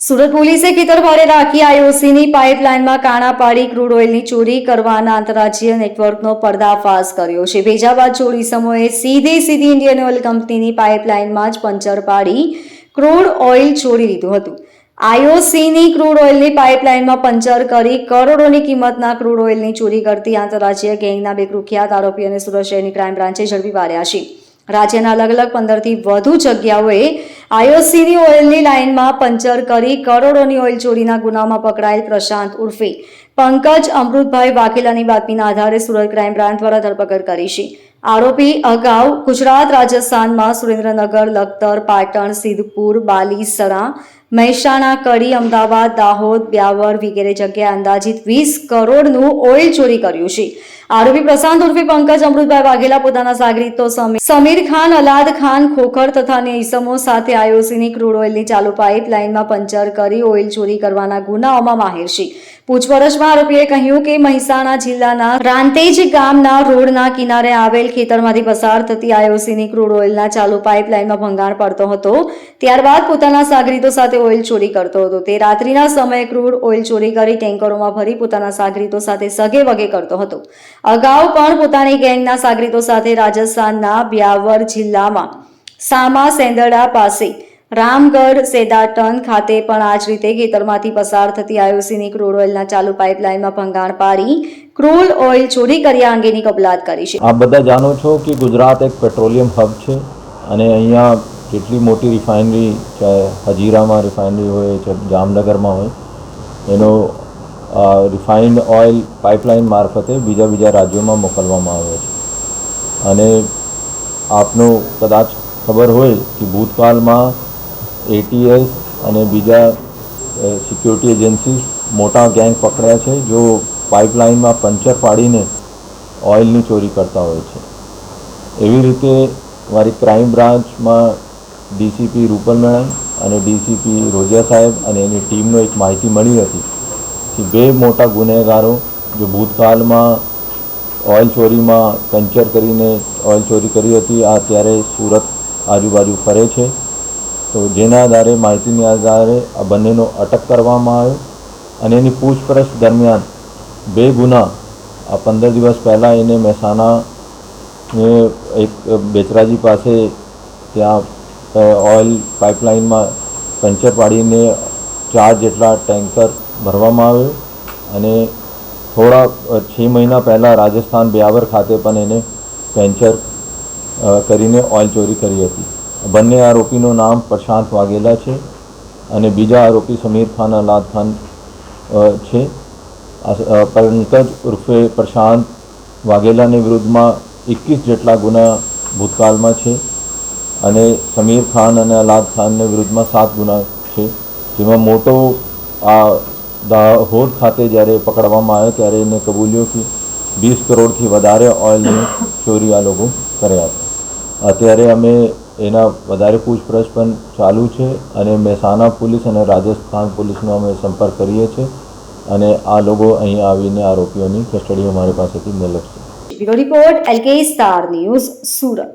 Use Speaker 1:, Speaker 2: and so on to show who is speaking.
Speaker 1: સુરત પોલીસે ખેતરભારે રાખી આઈઓસીની પાઇપલાઇનમાં કાણા પાડી ક્રૂડ ઓઇલની ચોરી કરવાના આંતરરાજ્ય નેટવર્કનો પર્દાફાશ કર્યો છે. ભેજાબાદ ચોરી સમયે સીધી સીધી ઇન્ડિયન ઓઇલ કંપનીની પાઇપલાઇનમાં જ પંચર પાડી ક્રૂડ ઓઇલ ચોરી લીધું હતું. આઈઓસીની ક્રૂડ ઓઇલની પાઇપલાઇનમાં પંચર કરી કરોડોની કિંમતના ક્રૂડ ઓઇલની ચોરી કરતી આંતરરાજ્ય ગેંગના બે કુખ્યાત આરોપીઓને સુરત શહેરની ક્રાઇમ બ્રાન્ચે ઝડપી પાડ્યા છે. રાજ્યના અલગ અલગ પંદરથી વધુ જગ્યાઓએ આઈઓસીની ઓઇલની લાઇનમાં પંચર કરી કરોડોની ઓઇલ ચોરીના ગુનામાં પકડાયેલ પ્રશાંત ઉર્ફે પંકજ અમૃતભાઈ વાઘેલાની બાતમીના આધારે સુરત ક્રાઇમ બ્રાન્ચ દ્વારા ધરપકડ કરી છે. આરોપી અગાઉ ગુજરાત રાજસ્થાનમાં સુરેન્દ્રનગર, લખતર, પાટણ, સિદ્ધપુર બાલીસરા મહેસાણા, કડી, અમદાવાદ, દાહોદ બ્યાવર વગેરે જગ્યાએ અંદાજિત વીસ કરોડનું ઓઇલ ચોરી કર્યું છે. આરોપી પ્રશાંત ઉર્ફે પંકજ અમૃતભાઈ વાઘેલા પોતાના સાગરીતો સમીર ખાન, અલાદ ખાન, ખોખર તથા અન્ય ઇસમો સાથે આઈઓસીની ક્રૂડ ઓઇલની ચાલુ પાઇપ લાઇનમાં પંચર કરી ઓઇલ ચોરી કરવાના ગુનાઓમાં માહિર છે. પૂછપરછમાં આરોપીએ કહ્યું કે મહેસાણા જિલ્લાના રાંતેજ ગામના રોડના કિનારે આવેલ ખેતરમાંથી પસાર થતી આઈઓસીની ક્રૂડ ઓઇલના ચાલુ પાઇપલાઇનમાં ભંગાણ પડતો હતો. ત્યારબાદ પોતાના સાગરીતો સાથે ઓઇલ ચોરી કરતો હતો. તે રાત્રિના સમયે ક્રૂડ ઓઇલ ચોરી કરી ટેન્કરોમાં ભરી પોતાના સાગરીતો સાથે સગે વગે કરતો હતો. અગાઉ પણ પોતાની ગેંગના સાગરીતો સાથે રાજસ્થાનના બ્યાવર જિલ્લામાં સામા સેંદડા પાસે રામગઢ સેદાટન ખાતે પણ આ જ રીતે ખેતરમાંથી પસાર થતી આઈઓસીની ક્રૂડ ઓઇલના ચાલુ પાઇપલાઇનમાં ભંગાણ પાડી ક્રૂડ ઓઇલ ચોરી કર્યા અંગેની કબૂલાત કરી છે.
Speaker 2: આપ બધા જાણો છો કે ગુજરાત એક પેટ્રોલિયમ હબ છે અને અહીંયા કેટલી મોટી રિફાઇનરી ચાહે હજીરામાં રિફાઇનરી હોય, ચાહે જામનગરમાં હોય, એનો રિફાઇન્ડ ઓઇલ પાઇપલાઇન મારફતે બીજા બીજા રાજ્યોમાં મોકલવામાં આવે છે. અને આપનું કદાચ ખબર હોય કે ભૂતકાળમાં એટીએસ અને બીજા સિક્યોરિટી એજન્સી મોટા ગેંગ પકડ્યા છે, જો પાઇપલાઇનમાં પંચર પાડીને ઓઇલની ચોરી કરતા હોય છે. એવી રીતે મારી ક્રાઇમ બ્રાન્ચમાં ડીસીપી રૂપલ મેડમ અને ડીસીપી રોજિયા સાહેબ અને એની ટીમનો એક માહિતી મળી હતી કે બે મોટા ગુનેગારો જો ભૂતકાળમાં ઓઇલ ચોરીમાં પંચર કરીને ઓઇલ ચોરી કરી હતી, આ અત્યારે સુરત આજુબાજુ ફરે છે. તો જેના આધારે, માહિતીની આધારે આ બંનેનો અટક કરવામાં આવ્યો અને એની પૂછપરછ દરમિયાન બે ગુના આ પંદર દિવસ પહેલાં એને મહેસાણા એક બેચરાજી પાસે ત્યાં ઓઇલ પાઇપલાઇનમાં પંચર પાડીને ચાર જેટલા ટેન્કર ભરવામાં આવ્યો અને થોડા છ મહિના પહેલાં રાજસ્થાન બ્યાવર ખાતે પણ એને પેન્ચર કરીને ઓઇલ ચોરી કરી હતી. બંને આરોપીનું નામ પ્રશાંત વાઘેલા છે અને બીજા આરોપી સમીર ખાન, અલાદ ખાન છે. પંકજ ઉર્ફે પ્રશાંત વાઘેલાની વિરુદ્ધમાં એકવીસ જેટલા ગુના ભૂતકાળમાં છે. અને સમીર ખાન અને અલાદ ખાનને વિરુદ્ધમાં સાત ગુના છે. જેમાં મોટો આ દાહોદ ખાતે જ્યારે પકડવામાં આવ્યો ત્યારે એને કબૂલ્યો કે વીસ કરોડથી વધારે ઓઇલની ચોરી આ લોકો કર્યા હતા. અત્યારે અમે એના વધારે પૂછપરછ પણ ચાલુ છે અને મહેસાણા પોલીસ અને રાજસ્થાન પોલીસનો અમે સંપર્ક કરીએ છીએ અને આ લોકો અહીં આવીને આરોપીઓની કસ્ટડી અમારી પાસેથી મેળવશે.
Speaker 1: Report L K star news Surat.